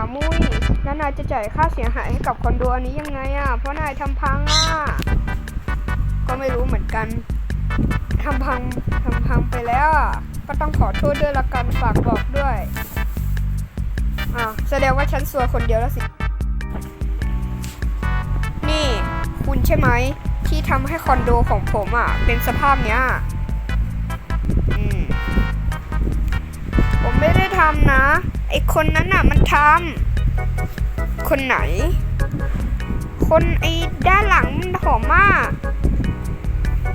มามุ้ยแล้วนายจะจ่ายค่าเสียหายให้กับคอนโดอันนี้ยังไงอะ เพราะนายทำพังอะ ก็ไม่รู้เหมือนกันทำพังทำพังไปแล้วอะ ก็ต้องขอโทษด้วยละกันฝากบอกด้วย อ่าวแสดงว่าฉันสัวคนเดียวแล้วสิ นี่ คุณใช่ไหม ที่ทำให้คอนโดของผมอะ เป็นสภาพเนี้ยอืมผมไม่ได้ทำนะ ไอคนนั้นน่ะมันทำคนไหน คนไอด้านหลังมันหอมมาก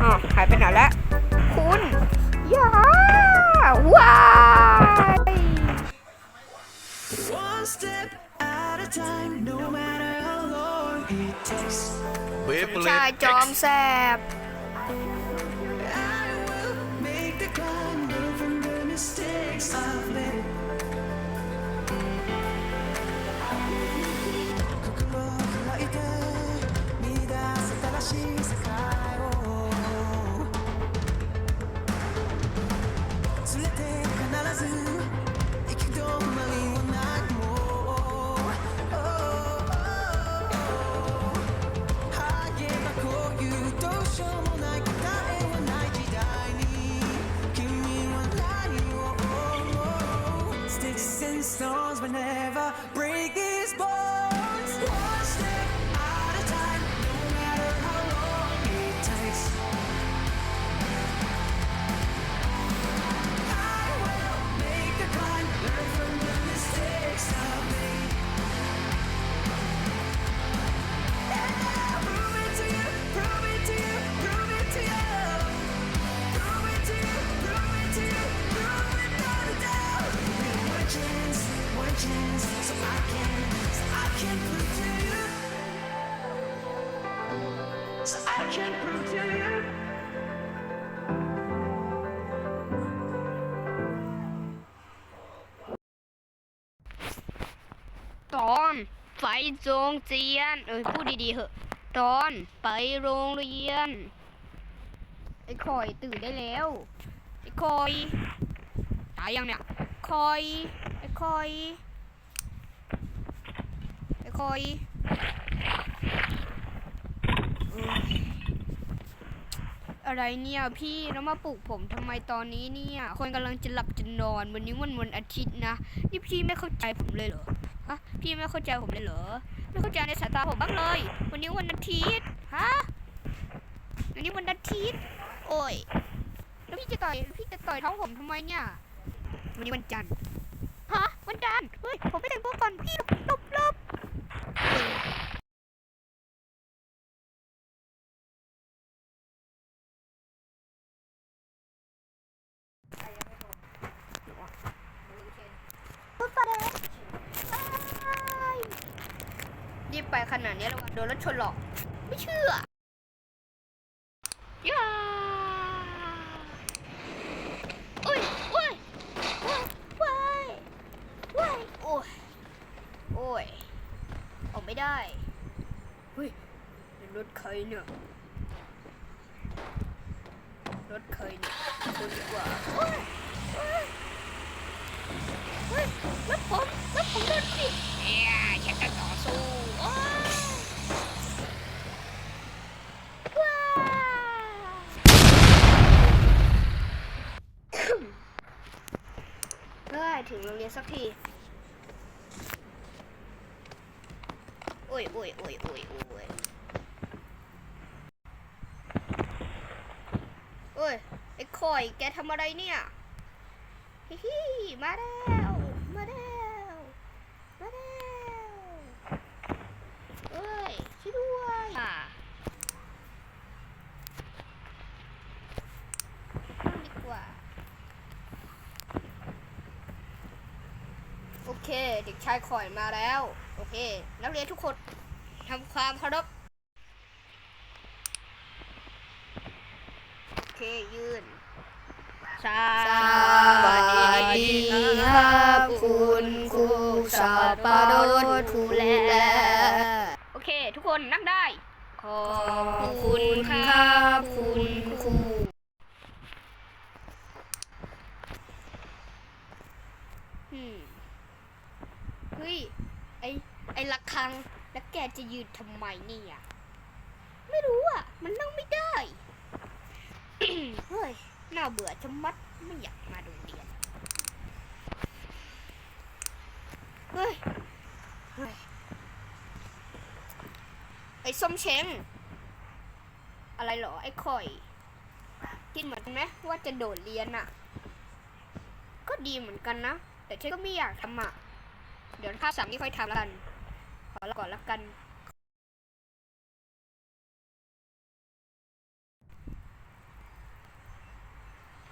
อ๋อหายไปไหนแล้วคุณอย่าว้าย One step at a time, no matter how long it takes. เวฟเลชายจอมแสบ ตอนไฟโรงเรียน เอ้ยพูดดีๆเหอะ ตอนไปโรงเรียน ไอ้คอยตื่นได้แล้ว ไอ้คอย ตายยังเนี่ย คอย ไอ้คอย คอยอะไรเนี่ยพี่แล้วมาปลุกผมทำไมตอนนี้เนี่ย คนกำลังจะหลับจะนอน วันนี้วันวันอาทิตย์นะนี่พี่ไม่เข้าใจผมเลยเหรอฮะพี่ไม่เข้าใจผมเลยเหรอไม่เข้าใจในสายตาผมบ้างเลย วันนี้วันอาทิตย์ฮะวันนี้วันอาทิตย์โอ้ยแล้วพี่จะต่อยพี่จะต่อยท้องผมทำไมเนี่ย วันนี้วันจันทร์ฮะวันจันทร์เฮ้ยผมไปแต่งตัวก่อนพี่หลบหลบหลบเออ รีบไปขนาดนี้ระวังโดนรถชนหรอก ไม่เชื่อย่าโอ้ยโอ้ยโอ้ยโอ้ยโอ้ยโอ้ยโอ้ยออกไม่ได้เฮ้ยเป็นรถใครเนี่ยรถใครเนี่ยคนดีกว่าโอ้ยโอ้ยเฮ้ยรถผมรถผมโดนปิด เอ้ยฉันจะต่อสู้โอ้ว้าวเฮ้ยถึงโรงเรียนสักทีโอ้ยโอ้ยโอ้ยโอ้ยโอ้ยโอ้ยไอ้คอยแกทำอะไรเนี่ยฮิฮิมาแล้ว มาแล้วเอ้ยช่วยด้วยอะนั่งดีกว่า โอ เด็กชายคอยมาแล้ว โอเค นักเรียนทุกคนทำความเคารพโอเค ยืนสวัสดีครับคุณครูสับปะรดผู้แลโอเค ทุกคนนั่งได้ ขอบคุณครับคุณครูอืมเฮ้ย อ้ไอ้ระฆัง แล้วแกจะยืนทำไมเนี่ย ไม่รู้อะ มันนั่งไม่ได้ เฮ้ย น่าเบื่อชะมัด ไม่อยากมาโรงเรียน เฮ้ย เฮ้ย ไอ้ส้มเช้งอะไรเหรอ ไอ้ข่อยคิดเหมือนกันไหมว่าจะโดดเรียนอะ ก็ดีเหมือนกันนะ แต่ฉันก็ไม่อยากทำอะ เดี๋ยวข้าวสามนี่ค่อยทำแล้วกัน กัน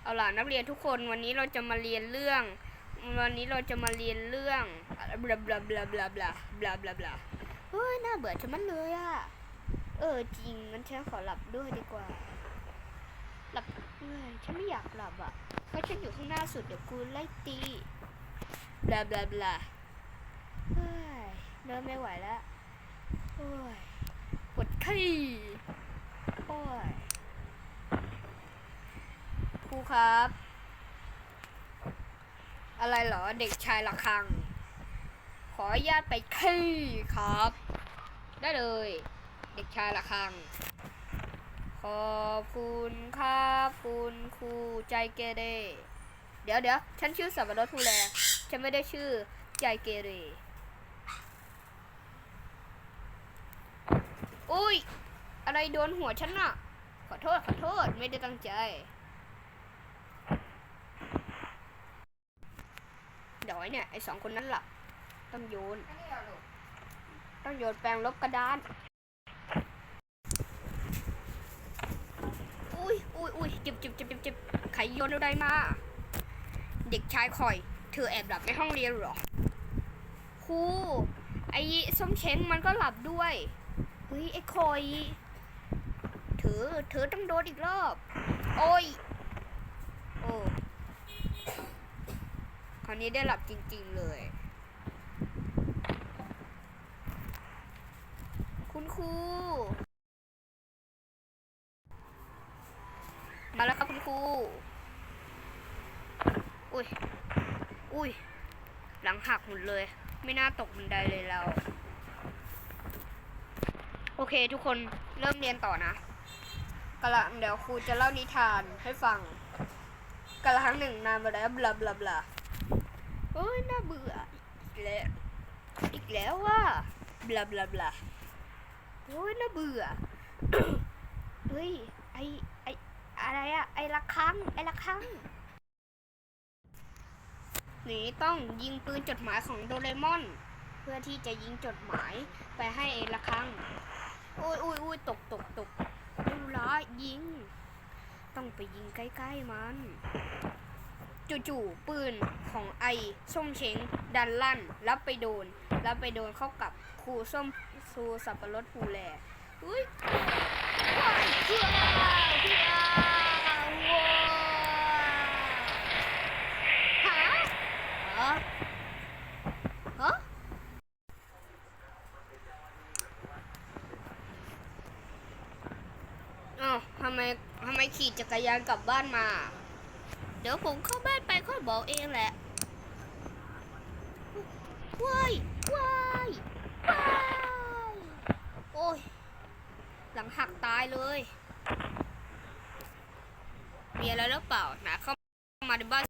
เอาล่ะนักเรียนทุกคนวันนี้เราจะมาเรียนเรื่อง วันนี้เราจะมาเรียนเรื่องบลาบลาบลาบลาบลาบลาบลาบลาเฮ้ยน่าเบื่อชะมัดเลยอะเออจริงงั้นฉันขอหลับด้วยดีกว่า หลับเอ้ยฉันไม่อยากหลับอะเพราะฉันอยู่ข้างหน้าสุดเดี๋ยวกูไล่ตีบลาบลาบลาเฮ้ยเริ่มไม่ไหวแล้ว โอ้ยปวดขี้โอ้ยครูครับ อะไรเหรอเด็กชายละคัง ขออนุญาตไปขี้ครับ ได้เลย เด็กชายละคัง ขอบคุณครับคุณครูใจเกเรเดี๋ยวเดี๋ยวฉันชื่อสับปะรดทูแลฉันไม่ได้ชื่อใจเกเร อุ้ย อะไรโดนหัวฉันน่ะ ขอโทษขอโทษไม่ได้ตั้งใจ เดี๋ยวไอ้เนี่ยไอ้สองคนนั้นหลับต้องโยน ต้องโยนแปรงลบกระดาน อุ้ยอุ้ยอุ้ยเจ็บเจ็บเจ็บเจ็บเจ็บใครโยนอะไรมา เด็กชายคอย เธอแอบหลับในห้องเรียนเหรอครูไอ้ส้มเช้งมันก็หลับด้วยเฮ้ยไอ้คอยเธ อ เธอต้องโดนอีกรอบ โอ้ย โอ้คราวนี้ได้หลับจริง ๆ เลย คุณครู มาแล้วครับคุณครู อุ้ย อุ้ย หลังหักหมดเลย ไม่น่าตกบันไดเลยเรา โอเคทุกคนเริ่มเรียนต่อนะ กำลังเดี๋ยวครูจะเล่านิทานให้ฟังกาละครั้งหนึ่งนานมาแล้วบลาบลาบลาโอ้ยน่าเบื่ออีกแล้วอีกแล้วว่าบลาบลาบลาโอ้ยน่าเบื่อเฮ้ยไอไออะไรอะไอละครั้งไอละครั้งหนีต้องยิงปืนจดหมายของโดเรมอน เพื่อที่จะยิงจดหมายไปให้ไอละครั้งโอ้ยโอ้ยโอ้ยตกตกตก ร้อยยิง ต้องไปยิงใกล้ๆมัน จู่ๆปืนของไอ้ส้มเชงดันลั่นแล้วไปโดนแล้วไปโดนเข้ากับครูส้มครูสับปะรดภูแลอุ้ยว้ายเพื่อเพื่อว้าวหาฮะฮะ อ้าวทำไมทำไม ขี่จักรยานกลับบ้านมา เดี๋ยวผมเข้าบ้านไปค่อยบอกเองแหละว้ายว้ายว้ายโอ้ย หลังหักตายเลย มีอะไรหรือเปล่านะเข้ามาในบ้าน